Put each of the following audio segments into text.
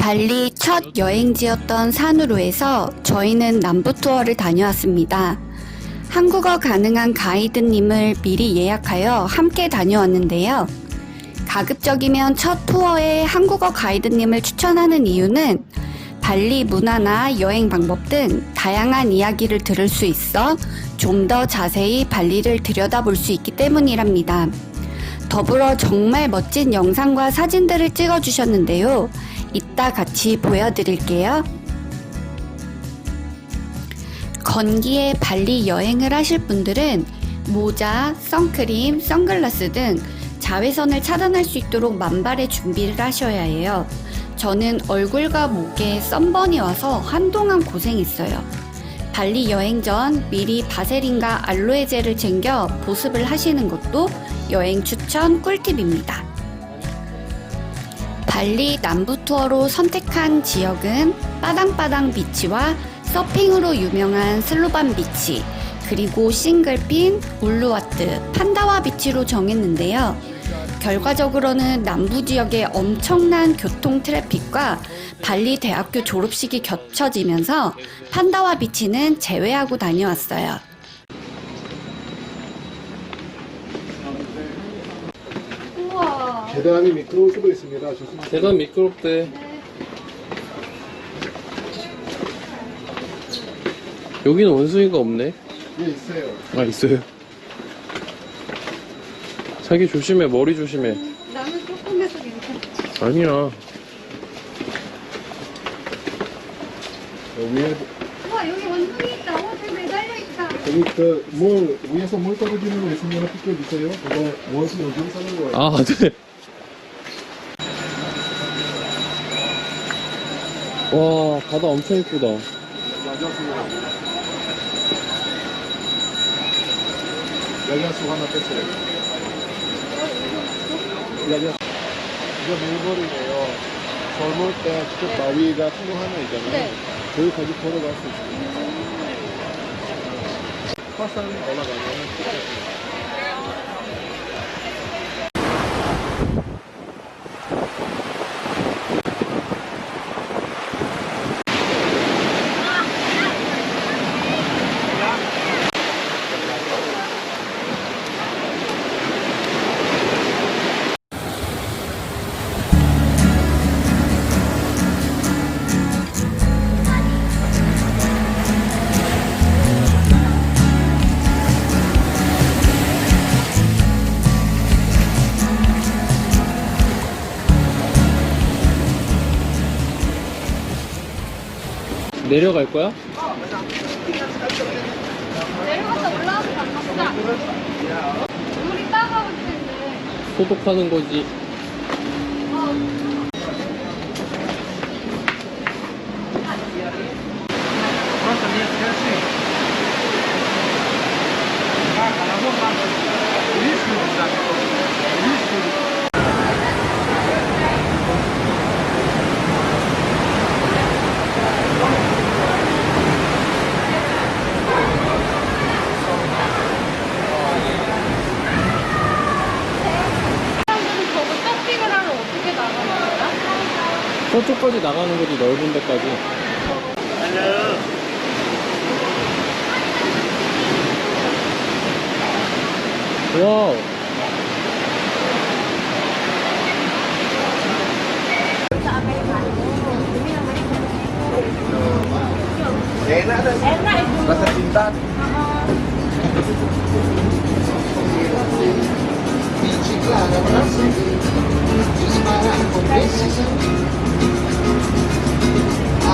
발리 첫 여행지였던 산으로에서 저희는 남부 투어를 다녀왔습니다. 한국어 가능한 가이드님을 미리 예약하여 함께 다녀왔는데요. 가급적이면 첫 투어에 한국어 가이드님을 추천하는 이유는 발리 문화나 여행 방법 등 다양한 이야기를 들을 수 있어 좀 더 자세히 발리를 들여다볼 수 있기 때문이랍니다. 더불어 정말 멋진 영상과 사진들을 찍어주셨는데요. 이따 같이 보여드릴게요. 건기에 발리 여행을 하실 분들은 모자, 선크림, 선글라스 등 자외선을 차단할 수 있도록 만발의 준비를 하셔야 해요. 저는 얼굴과 목에 썬번이 와서 한동안 고생했어요. 발리 여행 전 미리 바세린과 알로에 젤을 챙겨 보습을 하시는 것도 여행 추천 꿀팁입니다. 발리 남부 투어로 선택한 지역은 빠당빠당 비치와 서핑으로 유명한 슬로반 비치, 그리고 싱글핀, 울루와트, 판다와 비치로 정했는데요. 결과적으로는 남부 지역의 엄청난 교통 트래픽과 발리 대학교 졸업식이 겹쳐지면서 판다와 비치는 제외하고 다녀왔어요. 우와. 계단이 미끄러울 수도 있습니다. 조심하세요. 계단 미끄럽대. 여기는 원숭이가 없네. 예, 있어요. 아, 있어요. 자기 조심해, 머리 조심해. 나는 조금 해서 괜찮아. 아니야. 위에, 우와 여기 원숭이 있다. 어, 저기 매달려 있다. 여기 그, 물, 위에서 물 떨어지는 거 있으면 비켜주세요. 그거 원수 요즘 사는 거예요. 아, 네. 와, 바다 엄청 이쁘다. 야자수 하나 뺐어요. 야자. 이거 밀버리네요. 젊을 때 직접 바위가 통로 하나 있잖아요. 네. 거기까지 걸어갈 수 있어요. 화산 올라가면 내려갈 거야? 내려갔다 올라와서 가보자. 물이 따가울 텐데. 소독하는 거지. 사람들은 저거 서핑을 하러 어떻게 나가는 거야? 저쪽까지 나가는 거지, 넓은 데까지. 와우. Rasa cinta.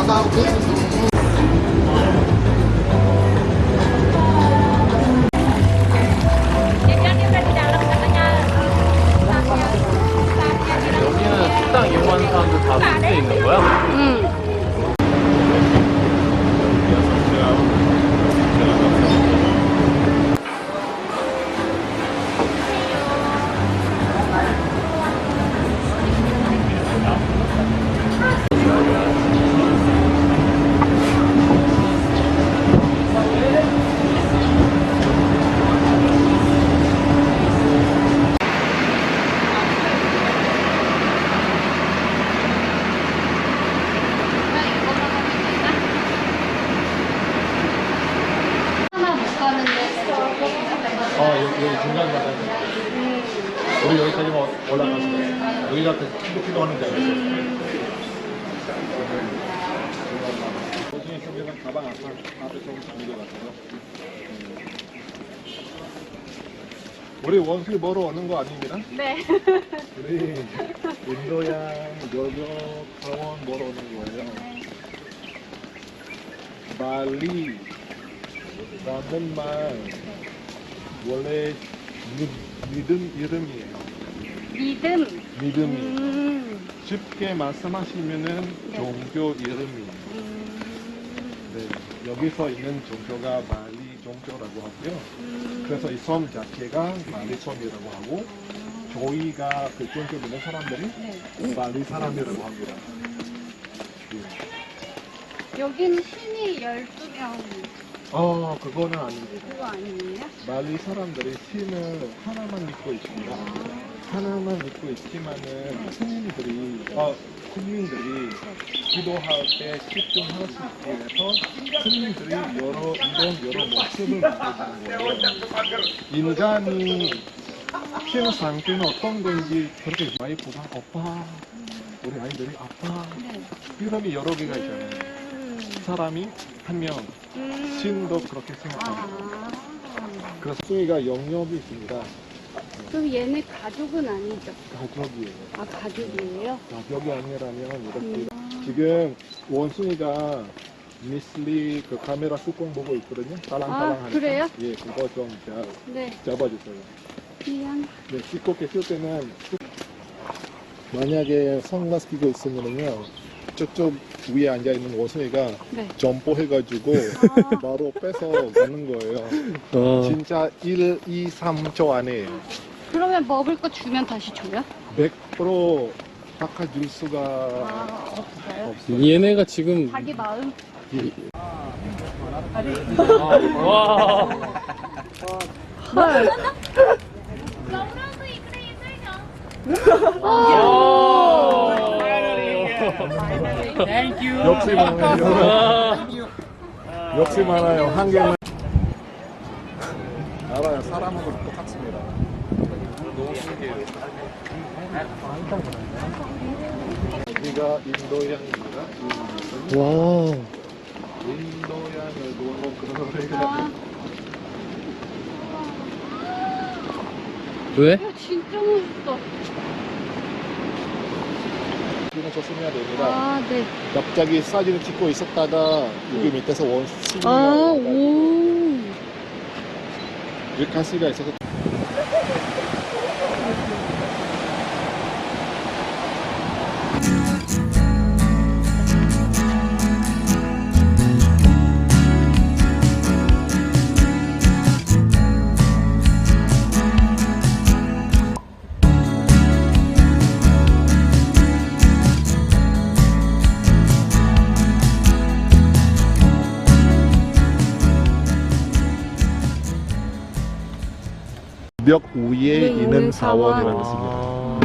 여기는 우리가 기도 하는 자리에서. 나중에 형제가 가방 앞에, 앞에 좀 잠겨가지고. 우리 원숭이 보러 오는 거 아닙니다? 네. 우리 인도양 여교 사원 보러 오는 거예요. 말리 라는 말 원래 믿, 믿음 이름이에요. 믿음. 믿음이 음. 쉽게 말씀하시면은 네. 종교 이름이에요. 음. 네, 여기서 있는 종교가 말리 종교라고 하고요. 음. 그래서 이 섬 자체가 말리 섬이라고 하고 저희가 그 종교 믿는 사람들이 네. 말리 사람이라고 합니다. 예. 여기는 신이 12명 어, 그거는 아닙니다. 그거 아니에요? 말리 사람들이 신을 하나만 믿고 있습니다. 하나만 믿고 있지만은 스님들이, 어, 스님들이 기도할 때 집중할 수 있게 해서 스님들이 여러, 이런 여러 모습을 만들어주는 거예요. 인간이 신 상태는 어떤 건지 그렇게 와이프가 오빠, 우리 아이들이 아빠, 네. 이름이 여러 개가 있잖아요. 음. 사람이 한 명, 음. 신도 그렇게 생각합니다. 아. 그래서 수위가 영역이 있습니다. 그럼 얘네 가족은 아니죠? 가격이에요. 아, 가족이에요? 가격이 아니라면 이렇게 음. 지금 원숭이가 미슬리 그 카메라 뚜껑 보고 있거든요. 딸랑딸랑 아, 하니까. 그래요? 예, 그거 좀 자, 네. 잡아주세요. 미안. 네, 씻고 계실 때는 만약에 선글라스 끼고 있으면은요. 저쪽 위에 앉아 있는 원숭이가 네. 점포해가지고 아. 바로 뺏어 가는 거예요. 어. 진짜 1, 2, 3초 안에 그러면 먹을 거 주면 다시 줘요? 100% 바꿔줄 수가 아, 없어요? 없어요. 얘네가 지금 자기 마음? 와. 헐. 역시 많아요. 역시 많아요. 한국은 알아요. 사람하고 똑같습니다. 너무 신기해요. 여기가 인도양입니다. 와. 인도양을 보고 그런 와, 왜? 이거 진짜 멋있어. 지금 조심해야 됩니다. 아, 네. 갑자기 사진을 찍고 있었다가 여기 밑에서 원숭이가 아, 오. 밀가시가 있어서 벽 위에 네, 있는 사원. 사원이라는 뜻입니다. 아.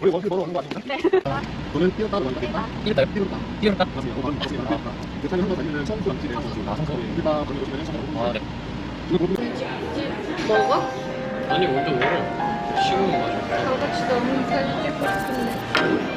우리 원숭이 보러 오는 거 아닙니까? 네. 돈은 뛰었다 원숭이다. 뛰었다요? 뛰었다. 뛰었다. 맞습니다. 그 산에 한번 다니는 청소 남친의 선수. 아, 청소. 우리가 그런 거 보면 청소. 아, 네. 이거 보면 먹어? 아니, 먼저 먹어. 식은 거 가지고. 저같이 너무 잘 찍고 싶은데.